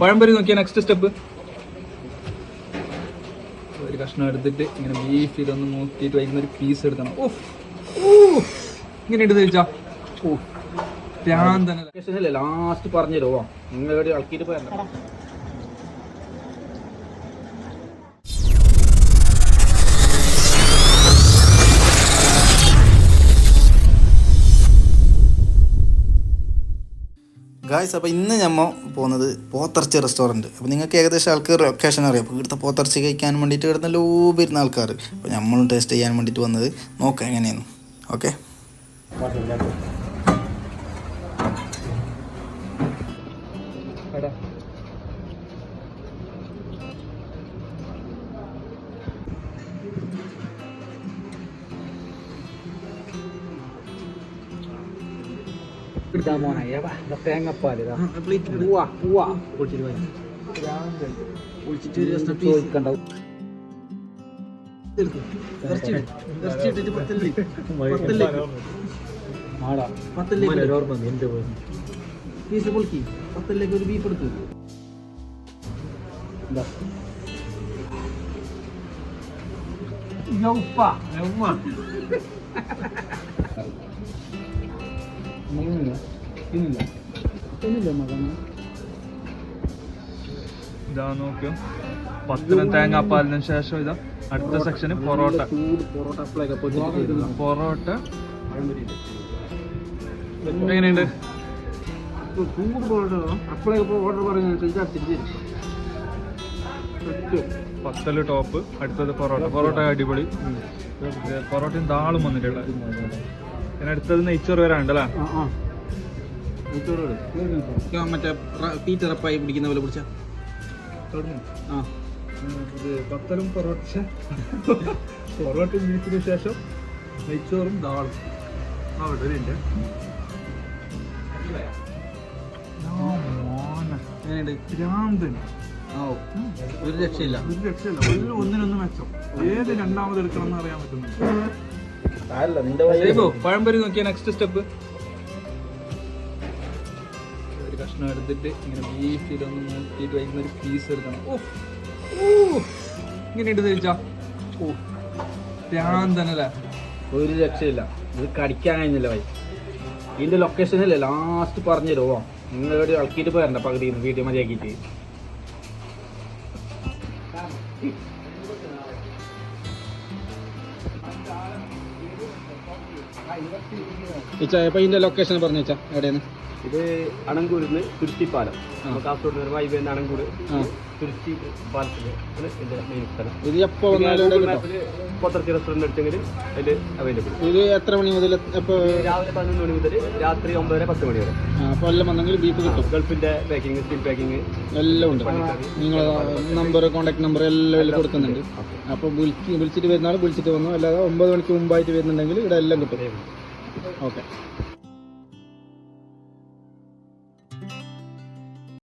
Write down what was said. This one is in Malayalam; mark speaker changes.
Speaker 1: പഴംപൊരി നോക്കിയ നെക്സ്റ്റ് സ്റ്റെപ്പ് ഒരു കഷ്ണം എടുത്തിട്ട് ഇങ്ങനെ ബീഫ് ഇതൊന്ന് നോക്കിയിട്ട് വൈകുന്ന ഒരു പീസ് എടുക്കണം. ഓഫ് ഇങ്ങനെ എടുത്ത് ചോദിച്ചാ ഓ ഭ്രാന്തന
Speaker 2: ലാസ്റ്റ് പറഞ്ഞു തരുമോ നിങ്ങൾ ഇളക്കിയിട്ട് പോയണ്ട
Speaker 3: ഗായ്സ് അപ്പോൾ ഇന്ന് ഞമ്മ പോകുന്നത് പോത്തർച്ചി റെസ്റ്റോറന്റ് അപ്പോൾ നിങ്ങൾക്ക് ഏകദേശം ആൾക്കാർ ലൊക്കേഷൻ അറിയാം. അപ്പോൾ ഇവിടുത്തെ പോത്തർച്ചി കഴിക്കാൻ വേണ്ടിയിട്ട് ഇവിടുന്ന് ലോ വരുന്ന ആൾക്കാർ അപ്പോൾ നമ്മളും ടേസ്റ്റ് ചെയ്യാൻ വേണ്ടിയിട്ട് വന്നത് നോക്കാം എങ്ങനെയാണ്. ഓക്കെ
Speaker 2: ഇതാ പോണേ ഏവാ തേങ്ങപ്പാൽ പൂവാ പൂവാ പൊളിച്ചിട്ട് പോയി പൊളിച്ചിട്ട് ഒരു കഷ്ണം ചോദിക്കണ്ട ആടാ പത്തല്ലേക്ക് ഓർമ്മ എന്റെ പീസ് പൊളിക്കി പത്തല്ലേക്ക് ഒരു ബീഫ് എടുത്തു എന്താ ഉപ്പ ഉമ്മ ഇന്നില്ല ഇന്നില്ല മകന.
Speaker 1: ഇതാ നോക്കിയോ പത്തിനും തേങ്ങാപ്പാലിന് ശേഷം ഇതാ അടുത്ത സെക്ഷന് പൊറോട്ട.
Speaker 2: പൊറോട്ട
Speaker 1: എങ്ങനെയുണ്ട്?
Speaker 2: ചൂട് പൊറോട്ട അപ്ലൈ ഓർഡർ പറയുന്നത്
Speaker 1: പത്തൽ ടോപ്പ് അടുത്തത് പൊറോട്ട. പൊറോട്ട അടിപൊളി. പൊറോട്ടയും താളും വന്നിട്ടുള്ള പിന്നെ അടുത്തത് നെയ്ച്ചോറ് വരാനുണ്ട് അല്ലേ
Speaker 2: മറ്റേ തീറ്റ റപ്പായി പിടിക്കുന്ന പോലെ പിടിച്ച. ആ.
Speaker 1: പത്തലും പൊറോട്ട. പൊറോട്ട ബീഫിന് ശേഷം നെയ്ച്ചോറും ദാളും. ആ ഇടലുണ്ട്.
Speaker 2: ഒരു രക്ഷയില്ല.
Speaker 1: ഒരു രക്ഷയില്ല. ഒരു ഒന്നിനൊന്ന് മെച്ചം. ഏത് രണ്ടാമത് എടുക്കണം എന്ന് അറിയാൻ പറ്റുന്നുണ്ട് പഴംപൊരി നോക്കിയ നെക്സ്റ്റ് സ്റ്റെപ്പ് കഷ്ണം എടുത്തിട്ട് ഇങ്ങനെ ബീഫിലൊന്ന് നോക്കിയിട്ട് വൈകുന്ന ഒരു പീസ് എടുക്കണം. ഓ ഇങ്ങനെ ഇട്ട് കഴിച്ചാ ഓ ഭ്രാന്തനല്ലേ
Speaker 2: ഒരു രക്ഷയില്ല. ഇത് കടിക്കാൻ കഴിഞ്ഞില്ല വൈ. ഇതിന്റെ ലൊക്കേഷനല്ലേ ലാസ്റ്റ് പറഞ്ഞു തരുമോ നിങ്ങൾ എവിടെ ഇളക്കിയിട്ട് പോയണ്ട പകുതി വീട്ടിൽ മതിയാക്കിയിട്ട്. ഇതിന്റെ ലൊക്കേഷൻ പറഞ്ഞു വെച്ചാ എവിടെയാണ്
Speaker 4: ഇത് അണങ്കൂരിന്ന് തുരുത്തിപ്പാലം. പാലം കാസർഗോഡ് നിന്ന് വൈബ് അണങ്കൂർ തുരുത്തി പാലത്തിൽ ഇതിന്റെ മെയിൻ സ്ഥലം.
Speaker 2: ഇത്
Speaker 4: പോത്തർച്ചി റെസ്റ്റോറന്റ് എടുത്തെങ്കിൽ അതിൽ അവൈലബിൾ
Speaker 2: ഇത് എത്ര മണി മുതൽ
Speaker 4: രാവിലെ പതിനൊന്ന് മണി മുതൽ രാത്രി ഒമ്പതര പത്ത് മണി വരെ.
Speaker 2: എല്ലാം വന്നെങ്കിൽ ബീഫ് കിട്ടും.
Speaker 4: ഗൾഫിന്റെ പാക്കിംഗ് സ്റ്റീൽ പാക്കിംഗ്
Speaker 2: എല്ലാം ഉണ്ട്. നിങ്ങൾ നമ്പർ കോൺടാക്ട് നമ്പർ എല്ലാം എല്ലാം കൊടുക്കുന്നുണ്ട്. അപ്പോൾ വിളിച്ച് വിളിച്ചിട്ട് വരുന്ന ആൾ വിളിച്ചിട്ട് വന്നു. അല്ലാതെ ഒമ്പത് മണിക്ക് മുമ്പായിട്ട് വരുന്നുണ്ടെങ്കിൽ ഇവിടെ എല്ലാം കിട്ടും. ഓക്കെ.